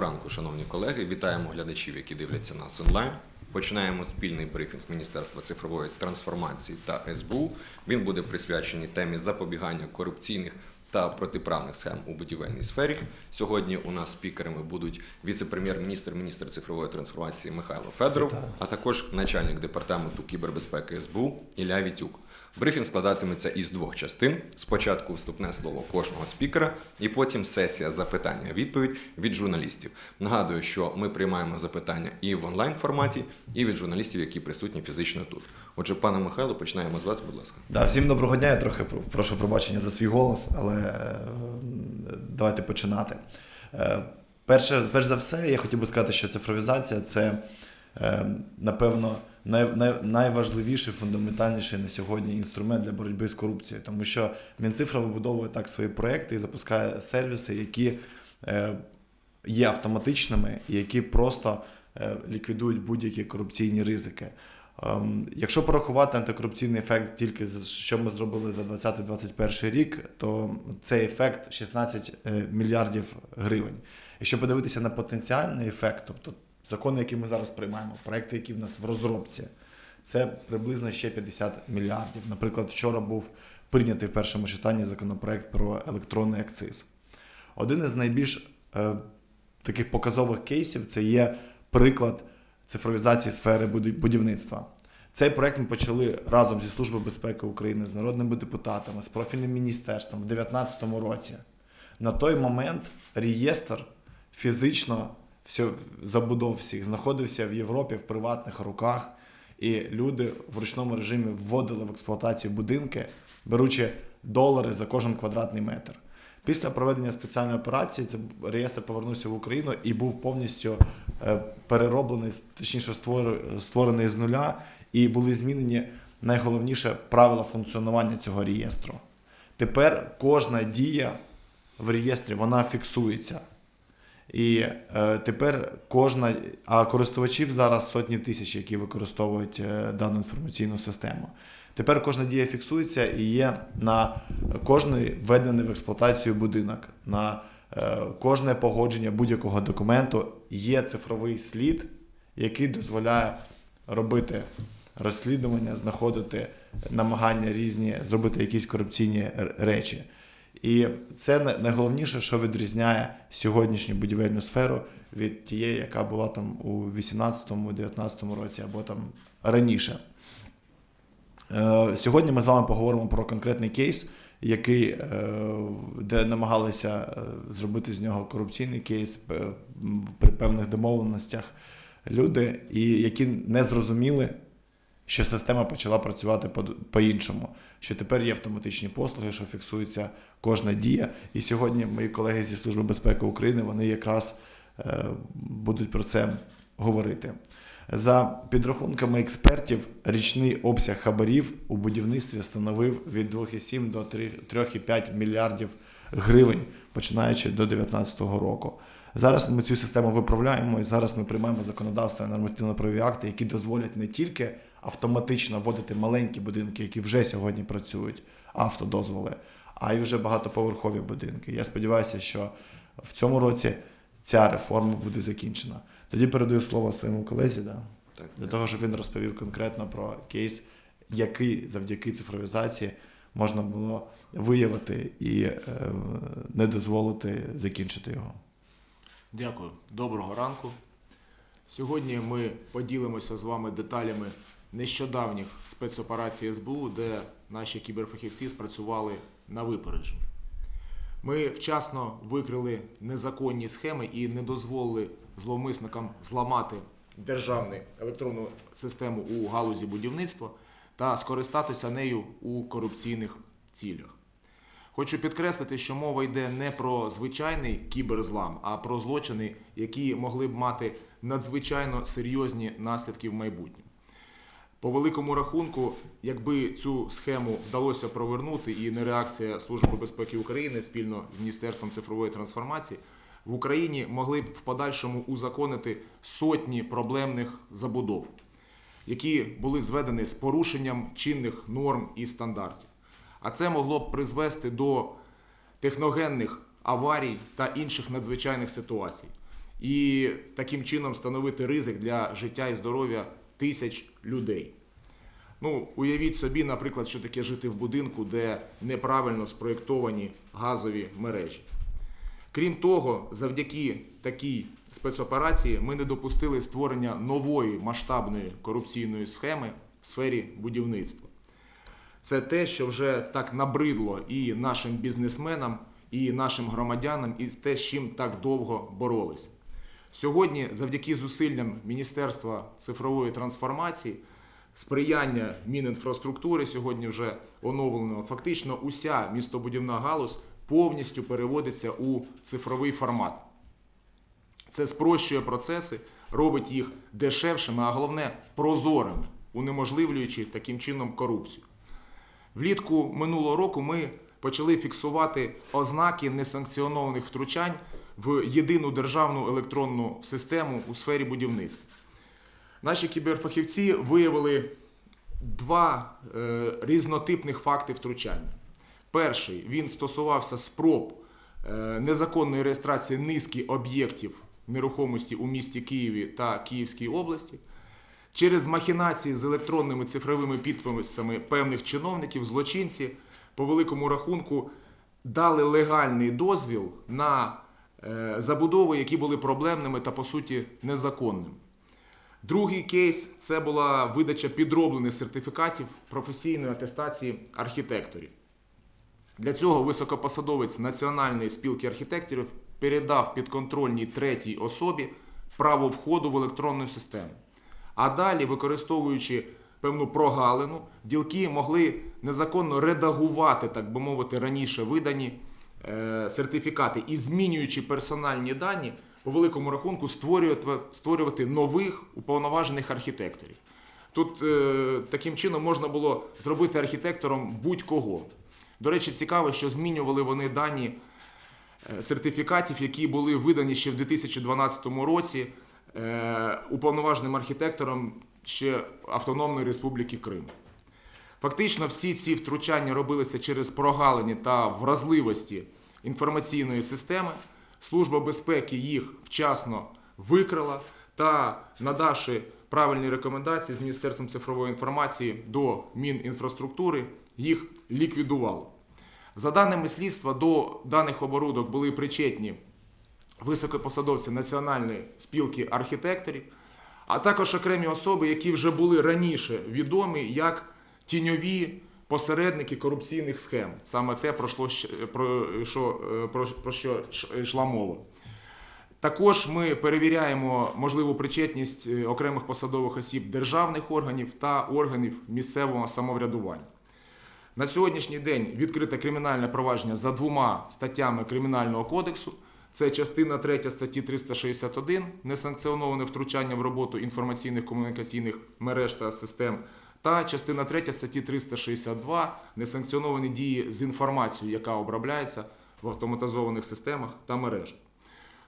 ранку, шановні колеги. Вітаємо глядачів, які дивляться нас онлайн. Починаємо спільний брифінг Міністерства цифрової трансформації та СБУ. Він буде присвячений темі запобігання корупційних та протиправних схем у будівельній сфері. Сьогодні у нас спікерами будуть віце-прем'єр-міністр, міністр цифрової трансформації Михайло Федоров, а також начальник департаменту кібербезпеки СБУ Ілля Вітюк. Брифінг складатиметься із двох частин: спочатку вступне слово кожного спікера, і потім сесія запитання-відповідь від журналістів. Нагадую, що ми приймаємо запитання і в онлайн форматі, і від журналістів, які присутні фізично тут. Отже, пане Михайло, починаємо з вас, будь ласка. Да, всім доброго дня. Я трохи прошу пробачення за свій голос, але е, давайте починати. Е, Перше, перш за все, я хотів би сказати, що цифровізація це, е, напевно, най, най, найважливіший, фундаментальніший на сьогодні інструмент для боротьби з корупцією, тому що Мінцифра вибудовує так свої проекти і запускає сервіси, які е, є автоматичними які просто е, ліквідують будь-які корупційні ризики. Ем, Якщо порахувати антикорупційний ефект тільки що ми зробили за 2020-2021 рік, то цей ефект 16 е, мільярдів гривень. Якщо подивитися на потенціальний ефект, тобто закони, які ми зараз приймаємо, проекти, які в нас в розробці, це приблизно ще 50 мільярдів. Наприклад, вчора був прийнятий в першому читанні законопроект про електронний акциз. Один із найбільш е, таких показових кейсів це є приклад цифровізації сфери будівництва. Цей проект ми почали разом зі Службою безпеки України, з народними депутатами, з профільним міністерством в 2019 році. На той момент реєстр фізично все, забудов всіх знаходився в Європі в приватних руках, і люди в ручному режимі вводили в експлуатацію будинки, беручи долари за кожен квадратний метр. Після проведення спеціальної операції це реєстр повернувся в Україну і був повністю е, перероблений, точніше створ- створений з нуля, і були змінені найголовніше правила функціонування цього реєстру. Тепер кожна дія в реєстрі вона фіксується. І е, тепер кожна, а користувачів зараз сотні тисяч, які використовують е, дану інформаційну систему. Тепер кожна дія фіксується і є на кожний введений в експлуатацію будинок, на е, кожне погодження будь-якого документу є цифровий слід, який дозволяє робити розслідування, знаходити намагання різні, зробити якісь корупційні речі. І це най- найголовніше, що відрізняє сьогоднішню будівельну сферу від тієї, яка була там у 18-19 році або там раніше. Е, Сьогодні ми з вами поговоримо про конкретний кейс, який, е, де намагалися е, зробити з нього корупційний кейс при певних домовленостях люди, і які не зрозуміли, що система почала працювати по- по-іншому, що тепер є автоматичні послуги, що фіксується кожна дія. І сьогодні мої колеги зі Служби безпеки України вони якраз е, будуть про це говорити. За підрахунками експертів, річний обсяг хабарів у будівництві становив від 2,7 до 3,5 мільярдів гривень, починаючи до 2019 року. Зараз ми цю систему виправляємо, і зараз ми приймаємо законодавство і нормативно-правові акти, які дозволять не тільки автоматично вводити маленькі будинки, які вже сьогодні працюють, автодозволи, а й вже багатоповерхові будинки. Я сподіваюся, що в цьому році ця реформа буде закінчена. Тоді передаю слово своєму колезі, да, Так, для того, щоб він розповів конкретно про кейс, який завдяки цифровізації можна було виявити і е, не дозволити закінчити його. Дякую, доброго ранку. Сьогодні ми поділимося з вами деталями нещодавніх спецоперацій СБУ, де наші кіберфахівці спрацювали на випередження. Ми вчасно викрили незаконні схеми і не дозволили зловмисникам зламати державну електронну систему у галузі будівництва та скористатися нею у корупційних цілях. Хочу підкреслити, що мова йде не про звичайний кіберзлам, а про злочини, які могли б мати надзвичайно серйозні наслідки в майбутньому. По великому рахунку, якби цю схему вдалося провернути, і не реакція Служби безпеки України спільно з Міністерством цифрової трансформації, в Україні могли б в подальшому узаконити сотні проблемних забудов, які були зведені з порушенням чинних норм і стандартів. А це могло б призвести до техногенних аварій та інших надзвичайних ситуацій. і таким чином становити ризик для життя і здоров'я тисяч людей. Ну, уявіть собі, наприклад, що таке жити в будинку, де неправильно спроєктовані газові мережі. Крім того, завдяки такій спецоперації ми не допустили створення нової масштабної корупційної схеми в сфері будівництва. Це те, що вже так набридло і нашим бізнесменам, і нашим громадянам, і те, з чим так довго боролись. Сьогодні, завдяки зусиллям Міністерства цифрової трансформації, сприяння Мінінфраструктури сьогодні вже оновлено. Фактично, уся містобудівна галузь повністю переводиться у цифровий формат. Це спрощує процеси, робить їх дешевшими, а головне прозорими, унеможливлюючи таким чином корупцію. Влітку минулого року ми почали фіксувати ознаки несанкціонованих втручань в єдину державну електронну систему у сфері будівництва. Наші кіберфахівці виявили два е, різнотипних факти втручання. Перший він стосувався спроб е, незаконної реєстрації низки об'єктів нерухомості у місті Києві та Київській області. Через махінації з електронними цифровими підписами певних чиновників, злочинці по великому рахунку дали легальний дозвіл на е, забудови, які були проблемними та по суті незаконними. Другий кейс це була видача підроблених сертифікатів професійної атестації архітекторів. Для цього високопосадовець Національної спілки архітекторів передав підконтрольній третій особі право входу в електронну систему. А далі, використовуючи певну прогалину, ділки могли незаконно редагувати, так би мовити, раніше видані е, сертифікати і змінюючи персональні дані, по великому рахунку створювати, нових уповноважених архітекторів. Тут е, таким чином можна було зробити архітектором будь-кого. До речі, цікаво, що змінювали вони дані е, сертифікатів, які були видані ще в 2012 році уповноваженим архітектором ще Автономної Республіки Крим. Фактично, всі ці втручання робилися через прогалини та вразливості інформаційної системи. Служба безпеки їх вчасно викрила та, надавши правильні рекомендації з Міністерством цифрової інформації до Мінінфраструктури, їх ліквідувало. За даними слідства, до даних оборудок були причетні високопосадовці Національної спілки архітекторів, а також окремі особи, які вже були раніше відомі як тіньові посередники корупційних схем. Саме те, про що, про що, що йшла мова. Також ми перевіряємо можливу причетність е, окремих посадових осіб державних органів та органів місцевого самоврядування. На сьогоднішній день відкрите кримінальне провадження за двома статтями Кримінального кодексу. Це частина 3 статті 361 несанкціоноване втручання в роботу інформаційних комунікаційних мереж та систем, та частина 3 статті 362 несанкціоновані дії з інформацією, яка обробляється в автоматизованих системах та мережах.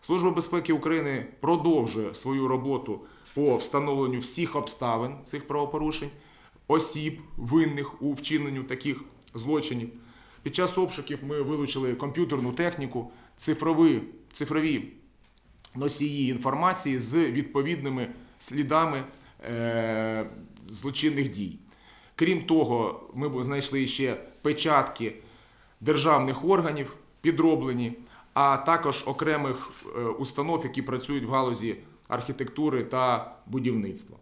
Служба безпеки України продовжує свою роботу по встановленню всіх обставин цих правопорушень, осіб, винних у вчиненню таких злочинів. Під час обшуків ми вилучили комп'ютерну техніку, цифрові, цифрові носії інформації з відповідними слідами е, злочинних дій. Крім того, ми знайшли ще печатки державних органів підроблені, а також окремих е, установ, які працюють в галузі архітектури та будівництва.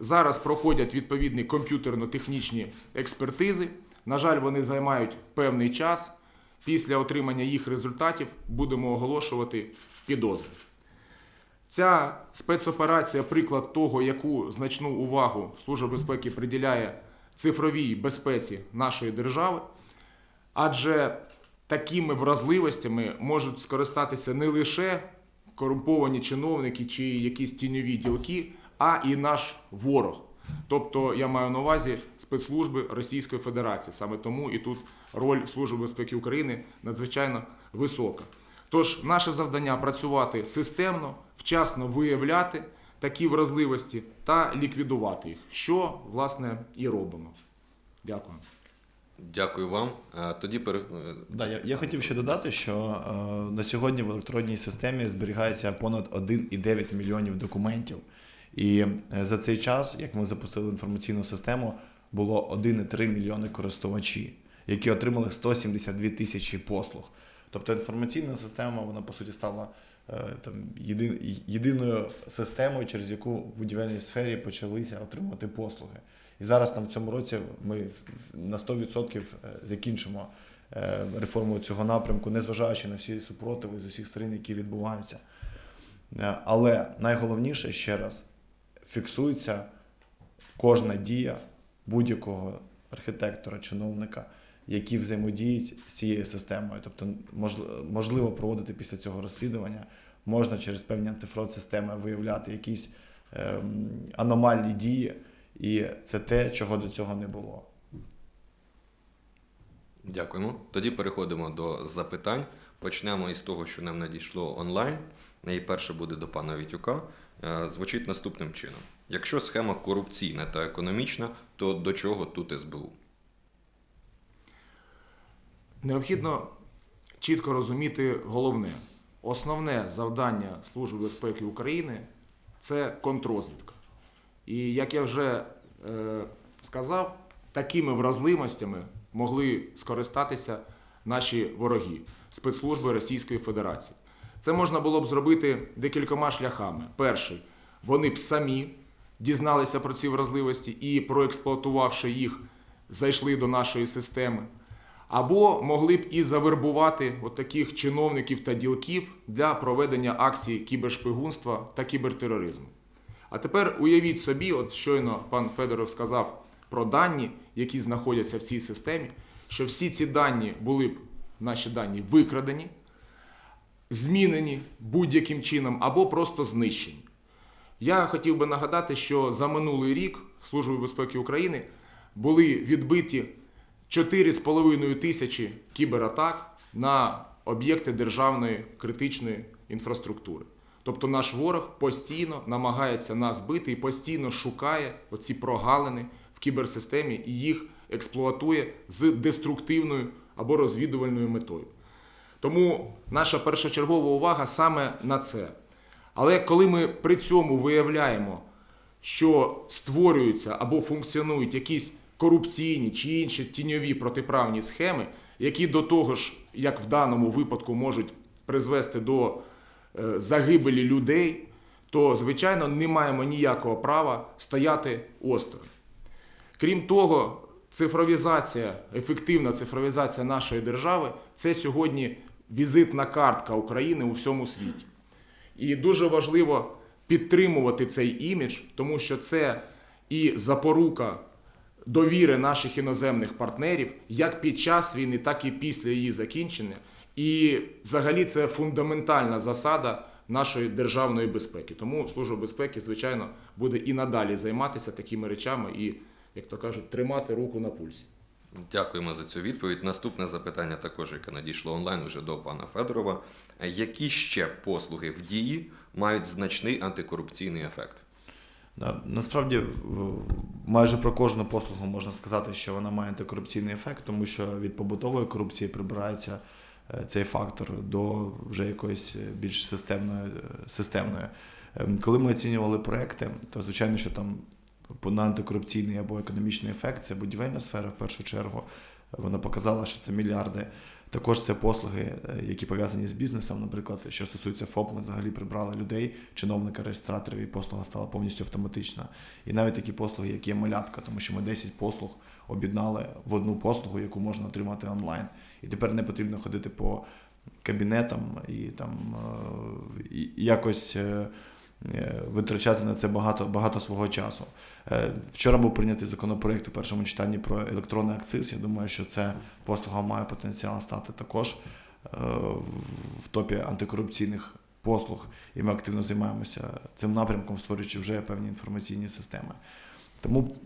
Зараз проходять відповідні комп'ютерно-технічні експертизи. На жаль, вони займають певний час. Після отримання їх результатів будемо оголошувати підозри. Ця спецоперація приклад того, яку значну увагу Служба безпеки приділяє цифровій безпеці нашої держави, адже такими вразливостями можуть скористатися не лише корумповані чиновники чи якісь тіньові ділки, а і наш ворог. Тобто я маю на увазі спецслужби Російської Федерації. Саме тому і тут роль Служби безпеки України надзвичайно висока. Тож наше завдання працювати системно, вчасно виявляти такі вразливості та ліквідувати їх, що власне і робимо. Дякую. Дякую вам. Е, Тоді пере... е, Да, я, я хотів ще додати, що е, на сьогодні в електронній системі зберігається понад 1,9 мільйонів документів. І е, за цей час, як ми запустили інформаційну систему, було 1,3 мільйони користувачі, які отримали 172 тисячі послуг. Тобто інформаційна система, вона по суті стала е, там, єди, єдиною системою, через яку в будівельній сфері почалися отримувати послуги. І зараз там в цьому році ми на 100% е, закінчимо е, реформу цього напрямку, незважаючи на всі супротиви з усіх сторін, які відбуваються. Але найголовніше ще раз фіксується кожна дія будь-якого архітектора, чиновника, які взаємодіють з цією системою. Тобто, можливо проводити після цього розслідування, можна через певні антифрод-системи виявляти якісь ем, аномальні дії, і це те, чого до цього не було. Дякуємо. Тоді переходимо до запитань. Почнемо із того, що нам надійшло онлайн. Найперше буде до пана Вітюка. Е, Звучить наступним чином: якщо схема корупційна та економічна, то до чого тут СБУ? Необхідно чітко розуміти головне. Основне завдання Служби безпеки України це контррозвідка. І як я вже е, сказав, такими вразливостями могли скористатися наші вороги, спецслужби Російської Федерації. Це можна було б зробити декількома шляхами. Перший, вони б самі дізналися про ці вразливості і, проексплуатувавши їх, зайшли до нашої системи. Або могли б і завербувати от таких чиновників та ділків для проведення акцій кібершпигунства та кібертероризму. А тепер уявіть собі, от щойно пан Федоров сказав про дані, які знаходяться в цій системі, що всі ці дані були б наші дані викрадені, змінені будь-яким чином або просто знищені. Я хотів би нагадати, що за минулий рік Службою безпеки України були відбиті 4,5 тисячі кібератак на об'єкти державної критичної інфраструктури. Тобто наш ворог постійно намагається нас бити і постійно шукає оці прогалини в кіберсистемі і їх експлуатує з деструктивною або розвідувальною метою. Тому наша першочергова увага саме на це. Але коли ми при цьому виявляємо, що створюються або функціонують якісь корупційні чи інші тіньові протиправні схеми, які до того ж, як в даному випадку, можуть призвести до е, загибелі людей, то, звичайно, не маємо ніякого права стояти осторонь. Крім того, цифровізація, ефективна цифровізація нашої держави це сьогодні візитна картка України у всьому світі. І дуже важливо підтримувати цей імідж, тому що це і запорука довіри наших іноземних партнерів як під час війни, так і після її закінчення. І взагалі це фундаментальна засада нашої державної безпеки. Тому Служба безпеки, звичайно, буде і надалі займатися такими речами і, як то кажуть, тримати руку на пульсі. Дякуємо за цю відповідь. Наступне запитання також, яке надійшло онлайн уже до пана Федорова. Які ще послуги в дії мають значний антикорупційний ефект? Насправді, майже про кожну послугу можна сказати, що вона має антикорупційний ефект, тому що від побутової корупції прибирається е, цей фактор до вже якоїсь е, більш системної. е, системної. Ем, Коли ми оцінювали проекти, то звичайно, що там на антикорупційний або економічний ефект це будівельна сфера в першу чергу. Вона показала, що це мільярди. Також це послуги, е, які пов'язані з бізнесом. Наприклад, що стосується ФОП, ми взагалі прибрали людей, чиновника, реєстраторів, і послуга стала повністю автоматична. І навіть такі послуги, як є малятка, тому що ми 10 послуг об'єднали в одну послугу, яку можна отримати онлайн. І тепер не потрібно ходити по кабінетам і там е, і якось. Е, Витрачати на це багато багато свого часу. Е, Вчора був прийнятий законопроект у першому читанні про електронний акциз. Я думаю, що ця послуга має потенціал стати також е, в топі антикорупційних послуг, і ми активно займаємося цим напрямком, створюючи вже певні інформаційні системи. Тому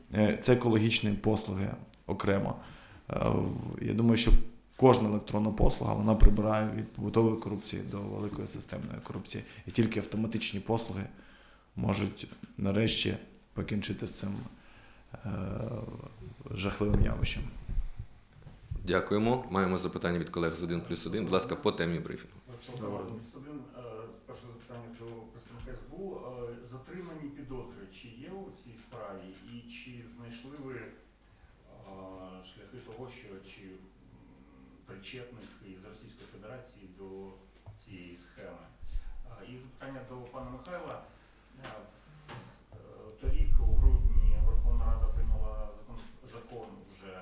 це екологічні послуги окремо. Я думаю, що кожна електронна послуга вона прибирає від побутової корупції до великої системної корупції. І тільки автоматичні послуги можуть нарешті покінчити з цим е, жахливим явищем. Дякуємо. Маємо запитання від колег з 1 плюс 1. Будь ласка, по темі брифінгу. Перше запитання до представника СБУ. Е, Затримані підозри, чи є у цій справі, і чи знайшли ви е, шляхи того, що чи причетних із Російської Федерації до цієї схеми? Е, І запитання до пана Михайла. Е, е, Торік у грудні Верховна Рада прийняла закон, закон вже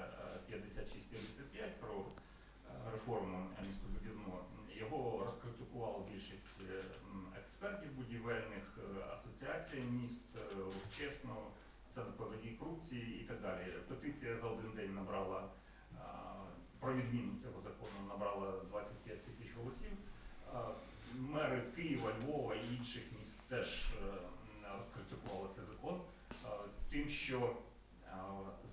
е, 56-55 про е, реформу містобудівну. Його розкритикувала більшість е, експертів будівельних, е, асоціацій міст, е, чесно, це протидії корупції і так далі. Петиція за один день набрала е, про відміну цього закону набрала 25 тисяч голосів. Е, Мери Києва, Львова і інших міст теж е, розкритикували цей закон е, тим, що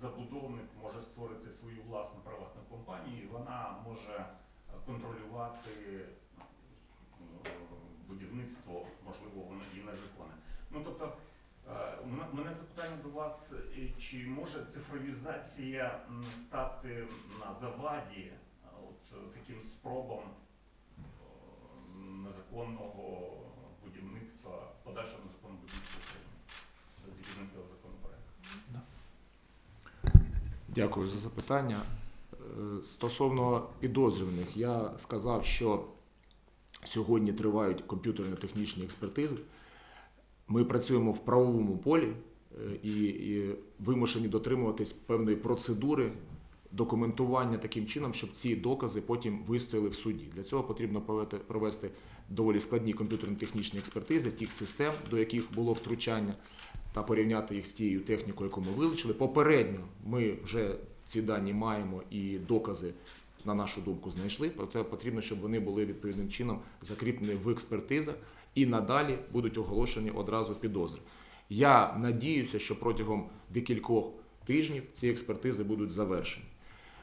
забудовник може створити свою власну приватну компанію, і вона може контролювати будівництво, можливо, воно і незаконне. Ну тобто, у мене- запитання до вас, е, чи може цифровізація стати на заваді е, от е, таким спробам е, незаконного будівництва, подальшого незаконного будівництва України? Цього законопроекту. Дякую за запитання. Е, Стосовно підозрюваних, я сказав, що сьогодні тривають комп'ютерно-технічні експертизи. Ми працюємо в правовому полі е, і, і вимушені дотримуватись певної процедури документування таким чином, щоб ці докази потім вистояли в суді. Для цього потрібно провести- доволі складні комп'ютерно-технічні експертизи тих систем, до яких було втручання, та порівняти їх з тією технікою, яку ми вилучили. Попередньо ми вже ці дані маємо і докази, на нашу думку, знайшли. Проте потрібно, щоб вони були відповідним чином закріплені в експертизах і надалі будуть оголошені одразу підозри. Я надіюся, що протягом декількох тижнів ці експертизи будуть завершені.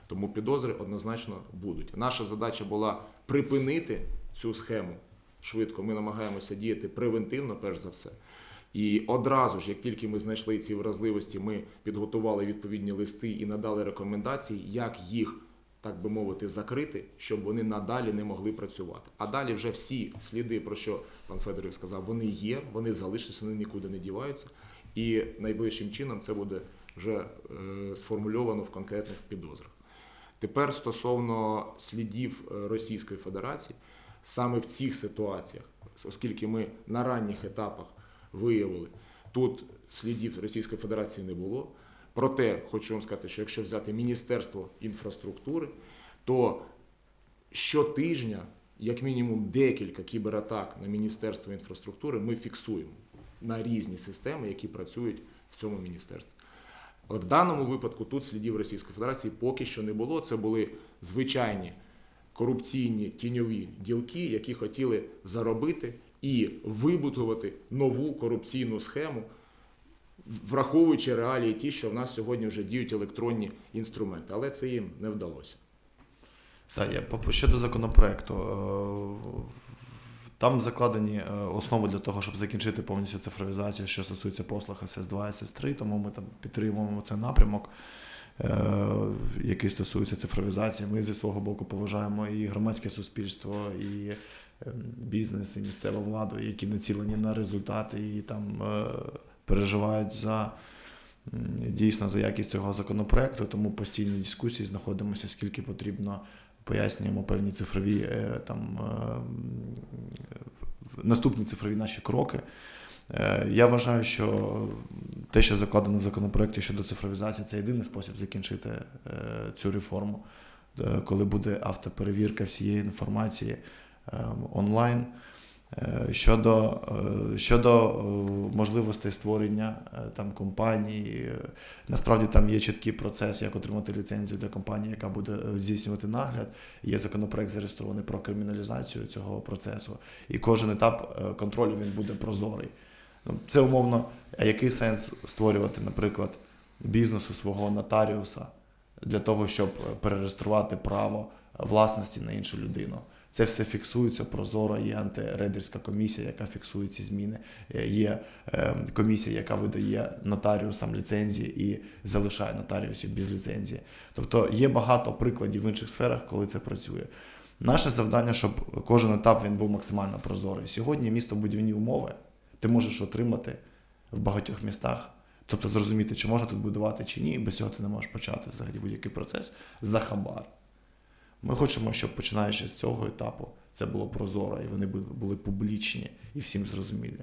Тому підозри однозначно будуть. Наша задача була припинити цю схему швидко. Ми намагаємося діяти превентивно, перш за все. І одразу ж, як тільки ми знайшли ці вразливості, ми підготували відповідні листи і надали рекомендації, як їх, так би мовити, закрити, щоб вони надалі не могли працювати. А далі вже всі сліди, про що пан Федорів сказав, вони є, вони залишаться, вони нікуди не діваються. І найближчим чином це буде вже е, сформульовано в конкретних підозрах. Тепер стосовно слідів е, Російської Федерації, саме в цих ситуаціях, оскільки ми на ранніх етапах виявили, тут слідів Російської Федерації не було. Проте хочу вам сказати, що якщо взяти Міністерство інфраструктури, то щотижня, як мінімум, декілька кібератак на Міністерство інфраструктури ми фіксуємо на різні системи, які працюють в цьому міністерстві. В даному випадку тут слідів Російської Федерації поки що не було. Це були звичайні корупційні тіньові ділки, які хотіли заробити і вибудувати нову корупційну схему, враховуючи реалії ті, що в нас сьогодні вже діють електронні інструменти. Але це їм не вдалося. Так, я щодо законопроекту. е, Там закладені е, основи для того, щоб закінчити повністю цифровізацію, що стосується послуг SS2, SS3, тому ми там підтримуємо цей напрямок, е, який стосується цифровізації. Ми зі свого боку поважаємо і громадське суспільство, і е, бізнес, і місцеву владу, які націлені на результати і там переживають за. Дійсно за якість цього законопроекту, тому постійні дискусії знаходимося, скільки потрібно пояснюємо певні цифрові е, там е, наступні цифрові наші кроки. Е, Я вважаю, що те, що закладено в законопроекті щодо цифровізації, це єдиний спосіб закінчити цю реформу, коли буде автоперевірка всієї інформації онлайн. Е, Щодо, е, щодо е, можливостей створення там компаній, е, насправді там є чіткий процес, як отримати ліцензію для компанії, яка буде здійснювати нагляд. Є законопроект зареєстрований про криміналізацію цього процесу, і кожен етап контролю він буде прозорий. Ну, Це умовно, а який сенс створювати, наприклад, бізнесу свого нотаріуса для того, щоб перереєструвати право власності на іншу людину. Це все фіксується прозоро. Є антирейдерська комісія, яка фіксує ці зміни. Е, Є е, комісія, яка видає нотаріусам ліцензії і залишає нотаріусів без ліцензії. Тобто є багато прикладів в інших сферах, коли це працює. Наше завдання, щоб кожен етап він був максимально прозорий. Сьогодні містобудівні умови ти можеш отримати в багатьох містах. Тобто зрозуміти, чи можна тут будувати чи ні, без цього ти не можеш почати взагалі будь-який процес за хабар. Ми хочемо, щоб починаючи з цього етапу це було прозоро, і вони були, публічні і всім зрозумілі.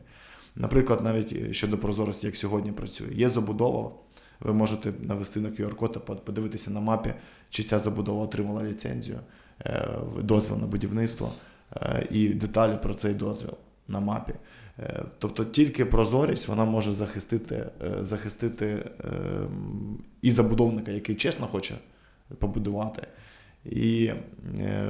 Наприклад, навіть е, щодо прозорості, як сьогодні працює, є забудова. Ви можете навести на QR-код та подивитися на мапі, чи ця забудова отримала ліцензію, е, дозвіл на будівництво е, і деталі про цей дозвіл на мапі. Тобто тільки прозорість вона може захистити, захистити е, і забудовника, який чесно хоче побудувати, і е,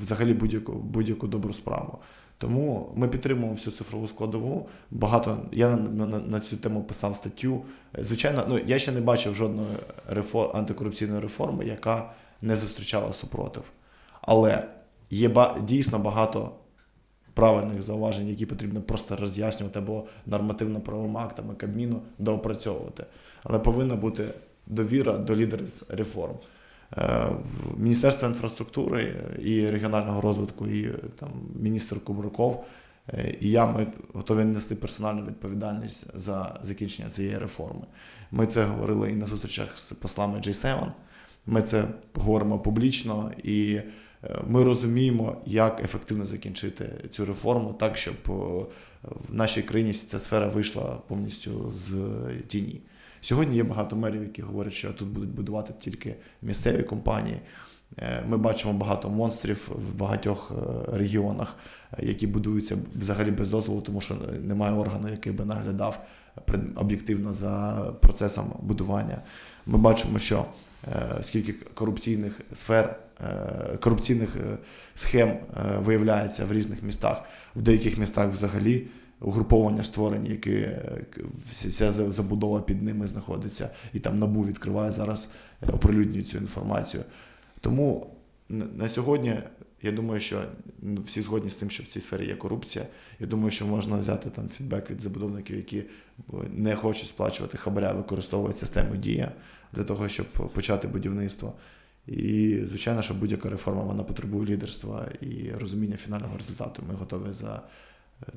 взагалі будь-яку, будь-яку добру справу. Тому ми підтримуємо всю цифрову складову. Багато я на, на, на цю тему писав статтю. Звичайно, ну я ще не бачив жодної реформ, антикорупційної реформи, яка не зустрічала супротив. Але є ба- дійсно багато правильних зауважень, які потрібно просто роз'яснювати або нормативно-правовими актами Кабміну доопрацьовувати. Але повинна бути довіра до лідерів реформ. Е, Міністерство інфраструктури і регіонального розвитку, і там міністр Кубраков, е, і я ми готові нести персональну відповідальність за закінчення цієї реформи. Ми це говорили і на зустрічах з послами G7. Ми це говоримо публічно і е, ми розуміємо, як ефективно закінчити цю реформу так, щоб в нашій країні ця сфера вийшла повністю з тіні. Сьогодні є багато мерів, які говорять, що тут будуть будувати тільки місцеві компанії. Е, Ми бачимо багато монстрів в багатьох е, регіонах, е, які будуються взагалі без дозволу, тому що немає органу, який би наглядав об'єктивно за процесом будування. Ми бачимо, що скільки корупційних сфер, корупційних схем виявляється в різних містах, в деяких містах взагалі угруповання створені, які е, вся забудова під ними знаходиться, і там набу відкриває зараз, е, оприлюднює цю інформацію. Тому на сьогодні я думаю, що ну, всі згодні з тим, що в цій сфері є корупція. Я думаю, що можна взяти там фідбек від забудовників, які не хочуть сплачувати хабаря, використовують систему дія для того, щоб почати будівництво. І, звичайно, що будь-яка реформа вона потребує лідерства і розуміння фінального результату. Ми готові за,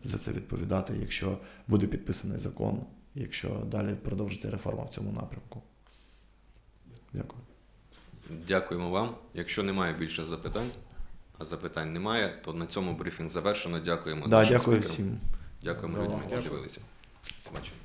за це відповідати, якщо буде підписаний закон, якщо далі продовжиться реформа в цьому напрямку. Дякую. Дякуємо вам. Якщо немає більше запитань, а запитань немає, то на цьому брифінг завершено. Дякуємо. Да, за дякую спікерам. всім. Дякуємо за людям, які дивилися. Побачимо.